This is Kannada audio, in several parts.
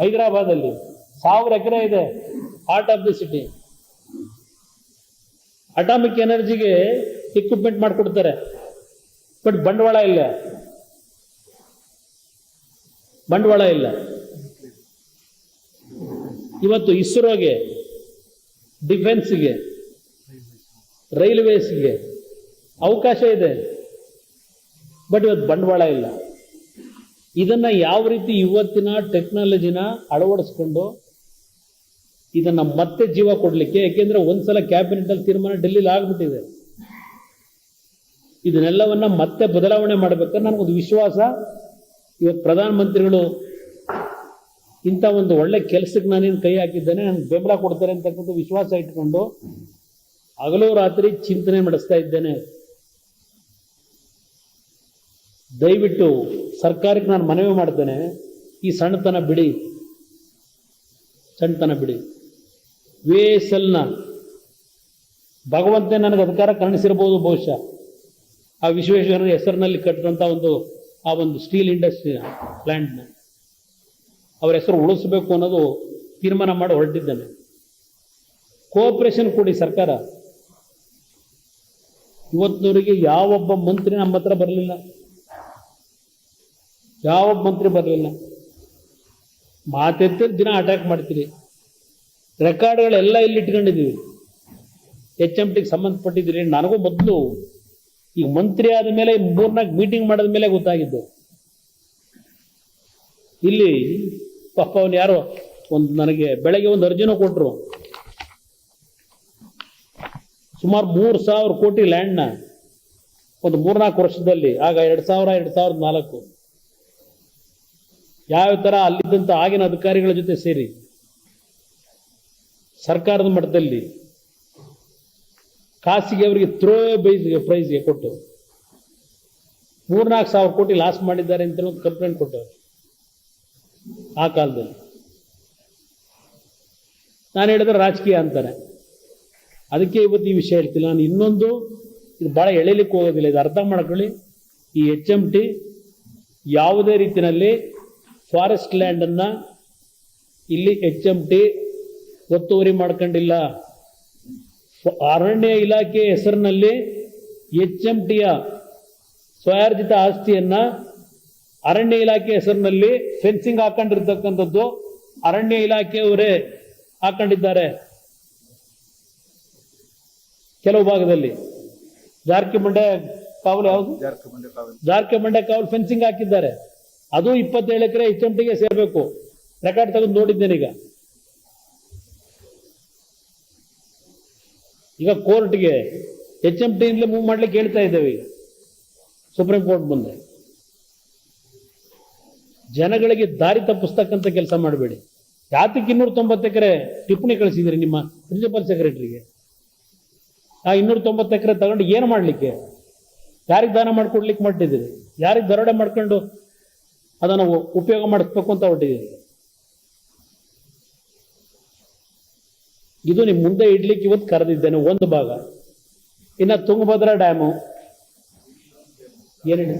ಹೈದರಾಬಾದಲ್ಲಿ ಸಾವಿರ ಎಕರೆ ಇದೆ heart of the city atomic ಎನರ್ಜಿಗೆ equipment ಮಾಡಿಕೊಡ್ತಾರೆ ಬಟ್ ಬಂಡವಾಳ ಇಲ್ಲ. ಬಂಡವಾಳ ಇಲ್ಲ. ಇವತ್ತು ಇಸ್ರೋಗೆ, ಡಿಫೆನ್ಸ್ಗೆ ರೈಲ್ವೇಸ್ಗೆ ಅವಕಾಶ ಇದೆ ಬಟ್ ಇವತ್ತು ಬಂಡವಾಳ ಇಲ್ಲ. ಇದನ್ನ ಯಾವ ರೀತಿ ಇವತ್ತಿನ ಟೆಕ್ನಾಲಜಿನ ಅಳವಡಿಸ್ಕೊಂಡು ಇದನ್ನ ಮತ್ತೆ ಜೀವ ಕೊಡಲಿಕ್ಕೆ ಯಾಕೆಂದ್ರೆ ಒಂದ್ಸಲ ಕ್ಯಾಬಿನೆಟ್ ಅಲ್ಲಿ ತೀರ್ಮಾನ ಡೆಲ್ಲಿಲಿ ಆಗ್ಬಿಟ್ಟಿದೆ. ಇದನ್ನೆಲ್ಲವನ್ನ ಮತ್ತೆ ಬದಲಾವಣೆ ಮಾಡ್ಬೇಕು ನನಗೊಂದು ವಿಶ್ವಾಸ. ಇವತ್ತು ಪ್ರಧಾನಮಂತ್ರಿಗಳು ಇಂಥ ಒಂದು ಒಳ್ಳೆ ಕೆಲಸಕ್ಕೆ ನಾನೇನು ಕೈ ಹಾಕಿದ್ದೇನೆ, ನನಗೆ ಬೆಂಬಲ ಕೊಡ್ತಾರೆ ಅಂತಕ್ಕಂಥ ವಿಶ್ವಾಸ ಇಟ್ಕೊಂಡು ಹಗಲು ರಾತ್ರಿ ಚಿಂತನೆ ನಡೆಸ್ತಾ ಇದ್ದೇನೆ. ದಯವಿಟ್ಟು ಸರ್ಕಾರಕ್ಕೆ ನಾನು ಮನವಿ ಮಾಡ್ತೇನೆ, ಈ ಸಣ್ಣತನ ಬಿಡಿ. ಸಣ್ಣತನ ಬಿಡಿ. ವಿ ಎಸ್ ಎಲ್ನ ಭಗವಂತ ನನಗೆ ಅಧಿಕಾರ ಕರುಣಿಸಿರ್ಬೋದು ಬಹುಶಃ. ಆ ವಿಶ್ವೇಶ್ವರನ ಹೆಸರಿನಲ್ಲಿ ಕಟ್ಟಿದಂಥ ಒಂದು, ಆ ಒಂದು ಸ್ಟೀಲ್ ಇಂಡಸ್ಟ್ರಿ ಪ್ಲ್ಯಾಂಟ್ನ ಅವರ ಹೆಸರು ಉಳಿಸ್ಬೇಕು ಅನ್ನೋದು ತೀರ್ಮಾನ ಮಾಡಿ ಹೊರಟಿದ್ದೇನೆ. ಕೋಆಪರೇಷನ್ ಕೊಡಿ ಸರ್ಕಾರ. ಇವತ್ತಿನವರಿಗೆ ಯಾವೊಬ್ಬ ಮಂತ್ರಿ ನಮ್ಮ ಹತ್ರ ಬರಲಿಲ್ಲ. ಯಾವೊಬ್ಬ ಮಂತ್ರಿ ಬರಲಿಲ್ಲ. ಮಾತೆತ್ತಿ ದಿನ ಅಟ್ಯಾಕ್ ಮಾಡ್ತೀರಿ. ರೆಕಾರ್ಡ್ಗಳೆಲ್ಲ ಇಲ್ಲಿ ಇಟ್ಕೊಂಡಿದ್ದೀವಿ. ಎಚ್ ಎಂ ಟಿಗೆ ಸಂಬಂಧಪಟ್ಟಿದ್ದೀರಿ. ನನಗೂ ಮೊದಲು ಈಗ ಮಂತ್ರಿ ಆದ ಮೇಲೆ ಮೂರ್ನಾಲ್ಕು ಮೀಟಿಂಗ್ ಮಾಡಿದ ಮೇಲೆ ಗೊತ್ತಾಗಿದ್ದು. ಇಲ್ಲಿ ಪಾಪ ಅವನು ಯಾರೋ ಒಂದು ನನಗೆ ಬೆಳಗ್ಗೆ ಒಂದು ಅರ್ಜಿನೂ ಕೊಟ್ಟರು ಸುಮಾರು ಮೂರು ಸಾವಿರ ಕೋಟಿ ಲ್ಯಾಂಡ್ನ ಒಂದು ಮೂರ್ನಾಲ್ಕು ವರ್ಷದಲ್ಲಿ, ಆಗ ಎರಡು ಸಾವಿರ, ಎರಡು ಸಾವಿರದ ನಾಲ್ಕು. ಯಾವ ಥರ ಅಲ್ಲಿದ್ದಂಥ ಆಗಿನ ಅಧಿಕಾರಿಗಳ ಜೊತೆ ಸೇರಿ? ಸರ್ಕಾರದ ಮಟ್ಟದಲ್ಲಿ ಖಾಸಗಿ ಅವರಿಗೆ ಥ್ರೋ ಬೈಸ್ಗೆ ಪ್ರೈಸ್ಗೆ ಕೊಟ್ಟು, ಮೂರ್ನಾಲ್ಕು ಸಾವಿರ ಕೋಟಿ ಲಾಸ್ ಮಾಡಿದ್ದಾರೆ ಅಂತ ಒಂದು ಕಂಪ್ಲೇಂಟ್ ಕೊಟ್ಟವರು ಆ ಕಾಲದಲ್ಲಿ. ನಾನು ಹೇಳಿದ್ರೆ ರಾಜಕೀಯ ಅಂತಾರೆ. ಅದಕ್ಕೆ ಇವತ್ತು ಈ ವಿಷಯ ಹೇಳ್ತಿಲ್ಲ. ನಾನು ಇನ್ನೊಂದು, ಇದು ಭಾಳ ಎಳೆಯಲಿಕ್ಕೆ ಹೋಗೋದಿಲ್ಲ. ಇದು ಅರ್ಥ ಮಾಡ್ಕೊಳ್ಳಿ. ಈ ಎಚ್ ಎಂ ಟಿ ಯಾವುದೇ ರೀತಿಯಲ್ಲಿ ಫಾರೆಸ್ಟ್ ಲ್ಯಾಂಡನ್ನು ಇಲ್ಲಿ ಎಚ್ ಎಂ ಟಿ ಒತ್ತುವರಿ ಮಾಡ್ಕೊಂಡಿಲ್ಲ. ಅರಣ್ಯ ಇಲಾಖೆ ಹೆಸರಿನಲ್ಲಿ ಎಚ್ ಎಂ ಟಿಯ ಸ್ವಯಾರ್ಜಿತ ಆಸ್ತಿಯನ್ನ ಅರಣ್ಯ ಇಲಾಖೆ ಹೆಸರಿನಲ್ಲಿ ಫೆನ್ಸಿಂಗ್ ಹಾಕೊಂಡಿರ್ತಕ್ಕಂಥದ್ದು ಅರಣ್ಯ ಇಲಾಖೆಯವರೇ ಹಾಕೊಂಡಿದ್ದಾರೆ. ಕೆಲವು ಭಾಗದಲ್ಲಿ. ಜಾರ್ಕಿಮಂಡೆ ಕಾವಲು ಯಾವುದು? ಜಾರ್ಕಿಮಂಡೆ ಕಾವಲು. ಫೆನ್ಸಿಂಗ್ ಹಾಕಿದ್ದಾರೆ. ಅದು ಇಪ್ಪತ್ತೇಳು ಎಕರೆ ಎಚ್ ಎಂ ಟಿಗೆ ಸೇರಬೇಕು. ರೆಕಾರ್ಡ್ ತೆಗೆದು ನೋಡಿದ್ದೇನೆ ಈಗ. ಈಗ ಕೋರ್ಟ್ಗೆ ಎಚ್ ಎಂ ಟಿಯಿಂದಲೇ ಮೂವ್ ಮಾಡ್ಲಿಕ್ಕೆ ಹೇಳ್ತಾ ಇದ್ದೇವೆ ಈಗ. ಸುಪ್ರೀಂ ಕೋರ್ಟ್ ಮುಂದೆ. ಜನಗಳಿಗೆ ದಾರಿ ತಪ್ಪಿಸ್ತಕ್ಕಂಥ ಕೆಲಸ ಮಾಡಬೇಡಿ. ಯಾತಕ್ಕೆ ಇನ್ನೂರ ತೊಂಬತ್ತು ಎಕರೆ ಟಿಪ್ಪಣಿ ಕಳಿಸಿದ್ರಿ ನಿಮ್ಮ ಪ್ರಿನ್ಸಿಪಲ್ ಸೆಕ್ರೆಟರಿಗೆ ಆ ಇನ್ನೂರ ತೊಂಬತ್ತು ಎಕರೆ ತಗೊಂಡು ಏನು ಮಾಡಲಿಕ್ಕೆ? ಯಾರಿಗೆ ದಾನ ಮಾಡಿಕೊಡ್ಲಿಕ್ಕೆ ಮಾಡಿದ್ದೀರಿ ಯಾರಿಗೆ ದರೋಡೆ ಮಾಡ್ಕೊಂಡು ಅದನ್ನು ಉಪಯೋಗ ಮಾಡಿಸ್ಬೇಕು ಅಂತ ಹೊರಟಿದ್ದೀರಿ ಇದು ನಿಮ್ಮ ಮುಂದೆ ಇಡ್ಲಿಕ್ಕೆ ಇವತ್ತು ಕರೆದಿದ್ದೇನೆ, ಒಂದು ಭಾಗ. ಇನ್ನು ತುಂಗಭದ್ರಾ ಡ್ಯಾಮು. ಏನಿದೆ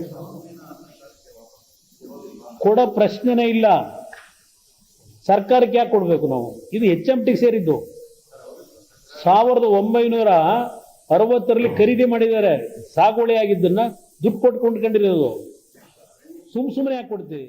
ಕೊಡೋ ಪ್ರಶ್ನೆನೇ ಇಲ್ಲ. ಸರ್ಕಾರಕ್ಕೆ ಯಾಕೆ ಕೊಡಬೇಕು ನಾವು? ಇದು ಎಚ್ ಎಂ ಟಿಗೆ ಸೇರಿದ್ದು. ಸಾವಿರದ ಒಂಬೈನೂರ ಅರವತ್ತರಲ್ಲಿ ಖರೀದಿ ಮಾಡಿದ್ದಾರೆ. ಸಾಗುವಳಿ ಆಗಿದ್ದನ್ನು ದುಡ್ಡು ಕೊಟ್ಟು ಕೊಂಡ್ಕೊಂಡಿರೋದು ಸುಮ್ ಸುಮ್ಮನೆ ಯಾಕೆ ಕೊಡ್ತೀವಿ